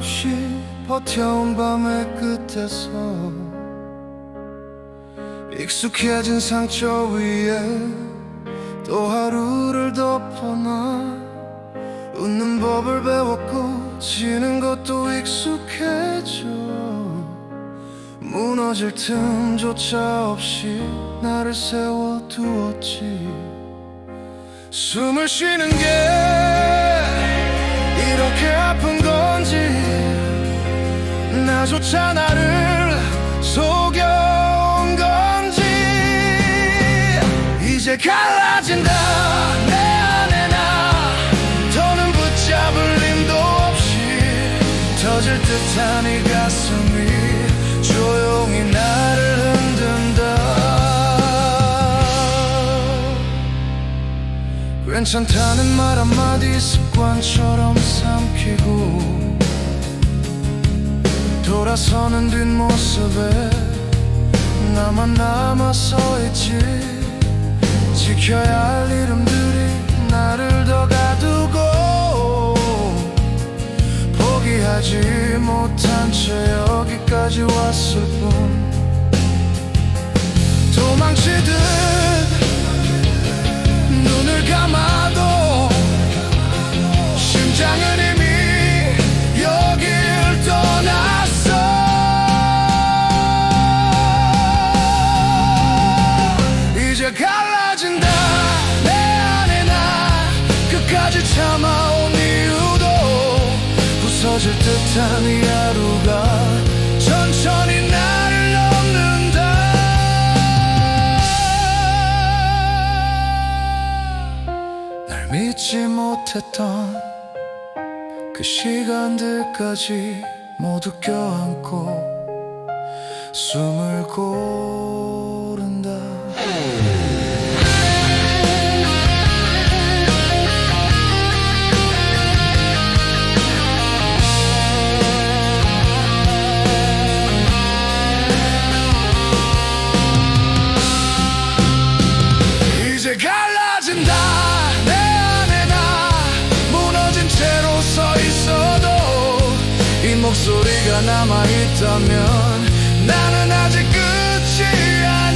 없이 버텨온 밤의 끝에서 익숙해진 상처 위에 또 하루를 덮어놔. 웃는 법을 배웠고 지는 것도 익숙해져. 무너질 틈조차 없이 나를 세워두었지. 숨을 쉬는 게 이렇게 아픈 건지 나조차 나를 속여온 건지 이제 갈라진다. 내 안에 나 더는 붙잡을 힘도 없이 터질 듯한 이 가슴이 조용히 나 괜찮다는 말 한마디 습관처럼 삼키고 돌아서는 뒷모습에 나만 남아 서있지. 지켜야 할 이름들이 나를 더 가두고 포기하지 못한 채 여기까지 왔을 뿐. 도망치듯 눈을 감아 갈라진다. 내 안에 나 끝까지 참아온 이유도 부서질 듯한 이 하루가 천천히 나를 넘는다. 날 믿지 못했던 그 시간들까지 모두 껴안고 숨을 고른 우리가 남아있다면 나는 아직 끝이 아니야